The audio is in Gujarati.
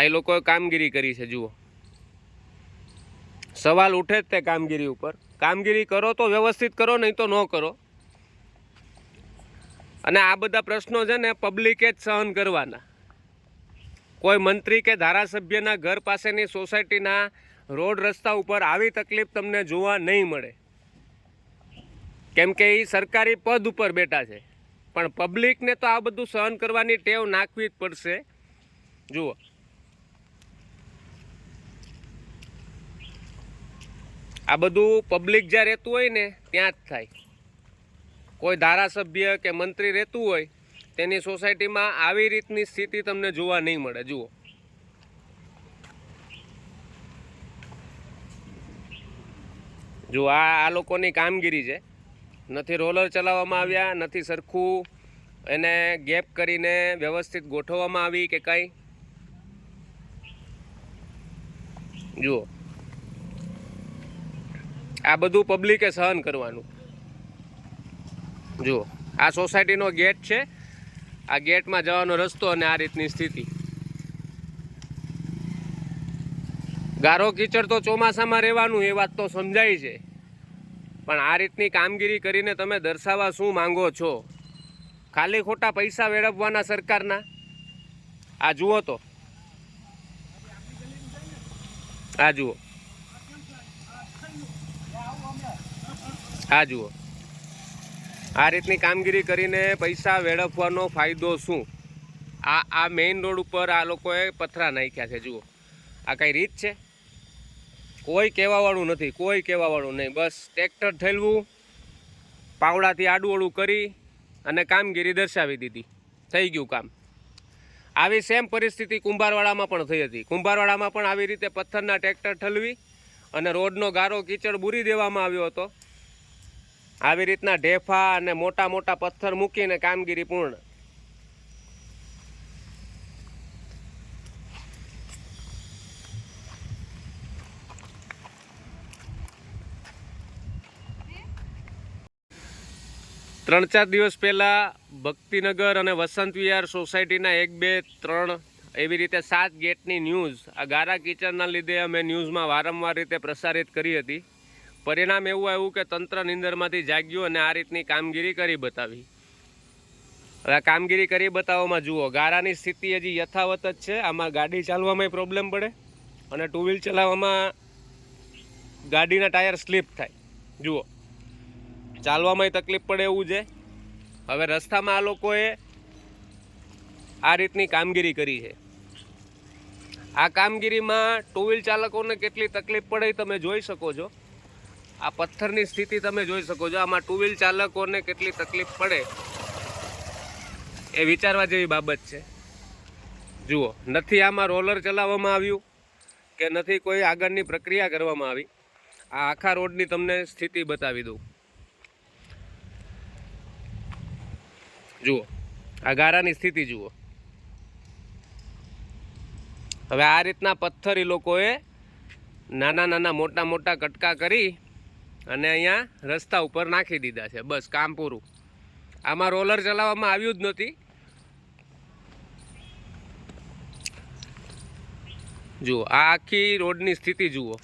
આ એ લોકોએ કામગીરી કરી છે, જુઓ. સવાલ ઉઠે જ તે કામગીરી ઉપર. કામગીરી કરો તો વ્યવસ્થિત કરો, નહીં તો ન કરો. અને આ બધા પ્રશ્નો છે ને પબ્લિકે જ સહન કરવાના. કોઈ મંત્રી કે ધારાસભ્યના ઘર પાસેની સોસાયટીના રોડ રસ્તા ઉપર આવી તકલીફ તમને જોવા નહીં મળે. કેમ કે એ સરકારી પદ ઉપર બેઠા છે. પણ પબ્લિકને તો આ બધું સહન કરવાની ટેવ નાખવી જ પડશે. જુઓ. આ બધું પબ્લિક જ્યાં રહેતું હોય ને, ત્યાં જ થાય. કોઈ ધારાસભ્ય કે મંત્રી રહેતું હોય, તેની સોસાયટીમાં આવી રીતની સ્થિતિ તમને જોવા નહીં મળે. જુઓ. જો આ આ લોકોની કામગીરી છે. નથી રોલર ચલાવવામાં આવ્યા, નથી સરખું એને ગેપ કરીને વ્યવસ્થિત ગોઠવવામાં આવી કે કંઈ. જુઓ. આ બધું પબ્લિકે સહન કરવાનું. જુઓ, આ સોસાયટીનો ગેટ છે. આ ગેટમાં જવાનો રસ્તો અને આ રીતની સ્થિતિ. ગારો કીચડ તો ચોમાસામાં રહેવાનું, એ વાત તો સમજાય છે. પણ આ રીતની કામગીરી કરીને તમે દર્શાવવા શું માંગો છો? ખાલી ખોટા પૈસા વેડવવાના સરકારના? આ જુઓ તો. આ જુઓ. આ જુઓ. આ રીતની કામગીરી કરીને પૈસા વેડફવાનો ફાયદો શું? આ આ મેઇન રોડ ઉપર આ લોકોએ પથરા નાખ્યા છે, જુઓ. આ કઈ રીત છે? કોઈ કહેવાવાળું નથી, કોઈ કહેવાવાળું નહીં. બસ ટ્રેક્ટર ઠેલવું, પાવડાથી આડું કરી અને કામગીરી દર્શાવી દીધી. થઈ ગયું કામ. આવી સેમ પરિસ્થિતિ કુંભારવાડામાં પણ થઈ હતી. કુંભારવાડામાં પણ આવી રીતે પથ્થરના ટ્રેક્ટર ઠલવી અને રોડનો ગારો કીચડ બુરી દેવામાં આવ્યો હતો. આવી રીતના ઢેફા અને મોટા મોટા પથ્થર મૂકીને કામગીરી પૂર્ણ. ત્રણ ચાર દિવસ પહેલાં ભક્તિનગર અને વસંત વિહાર સોસાયટીના એક, બે, ત્રણ એવી રીતે સાત ગેટની ન્યૂઝ આ ગારા કિચનના લીધે અમે ન્યૂઝમાં વારંવાર રીતે પ્રસારિત કરી હતી. પરિણામ એવું આવ્યું કે તંત્ર નિંદરમાંથી જાગ્યું અને આ રીતની કામગીરી કરી બતાવી. હવે કામગીરી કરી બતાવવામાં જુઓ, ગારાની સ્થિતિ હજી યથાવત જ છે. આમાં ગાડી ચાલવામાં પ્રોબ્લેમ પડે અને ટુ વ્હીલ ચલાવવામાં ગાડીના ટાયર સ્લીપ થાય. જુઓ ચાલવામાં તકલીફ પડે એવું છે. હવે રસ્તામાં આ લોકોએ આ રીતની કામગીરી કરી છે. આ કામગીરીમાં ટુ વ્હીલ ચાલકોને કેટલી તકલીફ પડે તમે જોઈ શકો છો. આ પથ્થરની સ્થિતિ તમે જોઈ શકો છો. આમાં ટુ વ્હીલ ચાલકોને કેટલી તકલીફ પડે એ વિચારવા જેવી બાબત છે. જુઓ, નથી આમાં રોલર ચલાવવામાં આવ્યું કે નથી કોઈ આગળની પ્રક્રિયા કરવામાં આવી? આ આખા રોડની તમને સ્થિતિ બતાવી દઉં. જુઓ, આ ગારાની સ્થિતિ જુઓ. હવે આ રીતના પથ્થર એ લોકોએ નાના નાના મોટા મોટા કટકા કરી અને અહીંયા રસ્તા ઉપર નાખી દીધા છે. બસ, કામ પૂરું. આમાં રોલર ચલાવવામાં આવ્યું જ નથી જુઓ, આ આખી રોડની સ્થિતિ જુઓ.